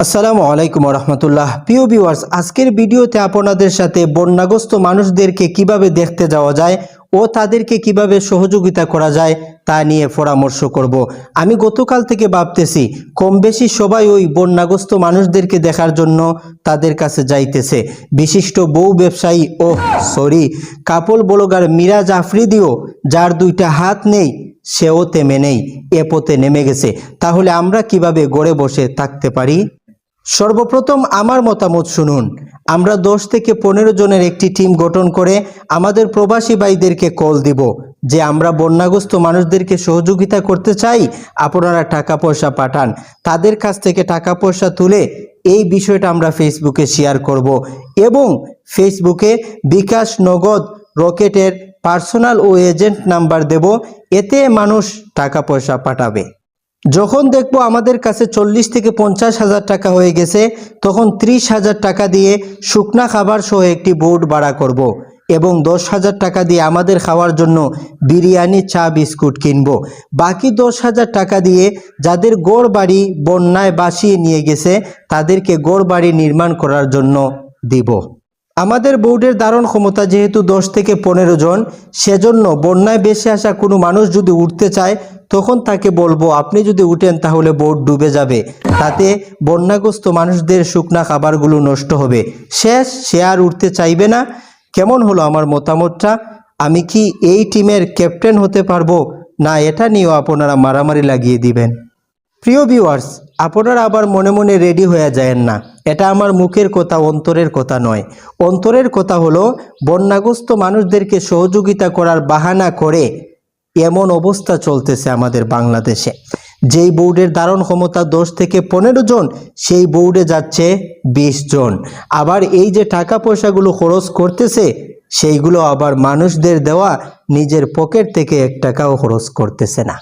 আসসালামু আলাইকুম রহমতুল্লাহ প্রিয় ভিউয়ার্স আজকের ভিডিওতে আপনাদের সাথে বন্যাগ্রস্ত মানুষদেরকে কীভাবে দেখতে যাওয়া যায় ও তাদেরকে কীভাবে সহযোগিতা করা যায় তা নিয়ে পরামর্শ করব। আমি গতকাল থেকে ভাবতেছি, কম বেশি সবাই ওই বন্যাগ্রস্ত মানুষদেরকে দেখার জন্য তাদের কাছে যাইতেছে। বিশিষ্ট বউ ব্যবসায়ী ও সরি কাপড় বলগার মিরাজ আফ্রিদিও, যার দুইটা হাত নেই, সেও তেমে নেই, এ পথে নেমে গেছে। তাহলে আমরা কীভাবে গড়ে বসে থাকতে পারি? সর্বপ্রথম আমার মতামত শুনুন। আমরা দশ থেকে পনেরো জনের একটি টিম গঠন করে আমাদের প্রবাসী ভাইদেরকে কল দিব যে আমরা বন্যাগ্রস্ত মানুষদেরকে সহযোগিতা করতে চাই, আপনারা টাকা পয়সা পাঠান। তাদের কাছ থেকে টাকা পয়সা তুলে এই বিষয়টা আমরা ফেসবুকে শেয়ার করব এবং ফেসবুকে বিকাশ নগদ রকেটের পার্সোনাল ও এজেন্ট নাম্বার দেব, এতে মানুষ টাকা পয়সা পাঠাবে। যখন দেখব আমাদের কাছে চল্লিশ থেকে পঞ্চাশ হাজার টাকা হয়ে গেছে, তখন ত্রিশ হাজার টাকা দিয়ে শুকনা খাবার সহ একটি বোর্ড ভাড়া করব। এবং দশ হাজার টাকা দিয়ে আমাদের খাওয়ার জন্য বিরিয়ানি, চা, বিস্কুট কিনবো বাকি দশ হাজার টাকা দিয়ে যাদের গড় বাড়ি বন্যায় বাসিয়ে নিয়ে গেছে, তাদেরকে গড় বাড়ি নির্মাণ করার জন্য দিব আমাদের বোর্ডের ধারণ ক্ষমতা যেহেতু দশ থেকে পনেরো জন, সেজন্য বন্যায় বেশি আসা কোনো মানুষ যদি উঠতে চায় তখন তাকে বলব, আপনি যদি উঠেন তাহলে বোট ডুবে যাবে। তাতে বন্যাগ্রস্ত মানুষদের শুকনা খাবারগুলো নষ্ট হবে। শেষ, সে আর উঠতে চাইবে না। কেমন হলো আমার মতামতটা? আমি কি এই টিমের ক্যাপ্টেন হতে পারব? না, এটা নিয়েও আপনারা মারামারি লাগিয়ে দিবেন। প্রিয় ভিউয়ার্স, আপনারা আবার মনে মনে রেডি হয়ে যায়েন না। এটা আমার মুখের কথা, অন্তরের কথা নয়। অন্তরের কথা হলো, বন্যাগ্রস্ত মানুষদেরকে সহযোগিতা করার বাহানা করে এমন অবস্থা চলতেছে আমাদের বাংলাদেশে। যেই বোর্ডের ধারণ ক্ষমতা দশ থেকে পনেরো জন, সেই বোর্ডে যাচ্ছে বিশ জন। আবার এই যে টাকা পয়সাগুলো খরচ করতেছে, সেইগুলো আবার মানুষদের দেওয়া নিজের পকেট থেকে এক টাকাও খরচ করতেছে না।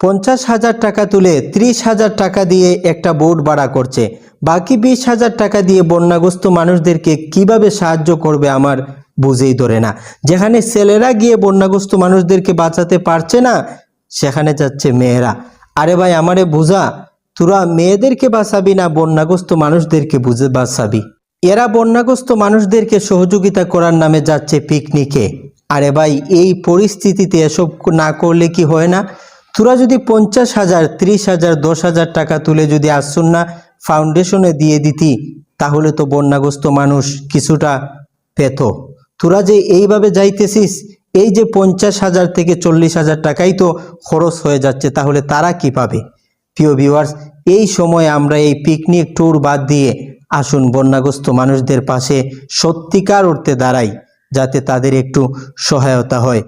পঞ্চাশ হাজার টাকা তুলে ত্রিশ হাজার টাকা দিয়ে একটা বোর্ড ভাড়া করছে। বাকি বিশ হাজার টাকা দিয়ে বন্যাগ্রস্ত মানুষদেরকে কীভাবে সাহায্য করবে আমার বুঝেই ধরে না। যেখানে ছেলেরা গিয়ে বন্যাগ্রস্ত মানুষদেরকে বাঁচাতে পারছে না, সেখানে যাচ্ছে মেয়েরা। আরে ভাই, আমারে বুঝা, তোরা মেয়েদেরকে বাঁচাবি না বন্যাগ্রস্ত মানুষদেরকে বুঝে বাঁচাবি? এরা বন্যাগ্রস্ত মানুষদেরকে সহযোগিতা করার নামে যাচ্ছে পিকনিকে। আরে ভাই, এই পরিস্থিতিতে এসব না করলে কি হয় না? তোরা যদি পঞ্চাশ হাজার, ত্রিশ হাজার, দশ হাজার টাকা তুলে যদি আসুন্না ফাউন্ডেশনে দিয়ে দিতি, তাহলে তো বন্যাগ্রস্ত মানুষ কিছুটা পেত। তোরা যে এইভাবে যাইতেছিস, এই যে পঞ্চাশ হাজার থেকে চল্লিশ হাজার টাকাই তো খরচ হয়ে যাচ্ছে, তাহলে তারা কি পাবে? প্রিয় ভিউয়ার্স এই সময় আমরা এই পিকনিক ট্যুর বাদ দিয়ে আসুন বন্যাগ্রস্ত মানুষদের পাশে সত্যিকার অর্থে দাঁড়াই, যাতে তাদের একটু সহায়তা হয়।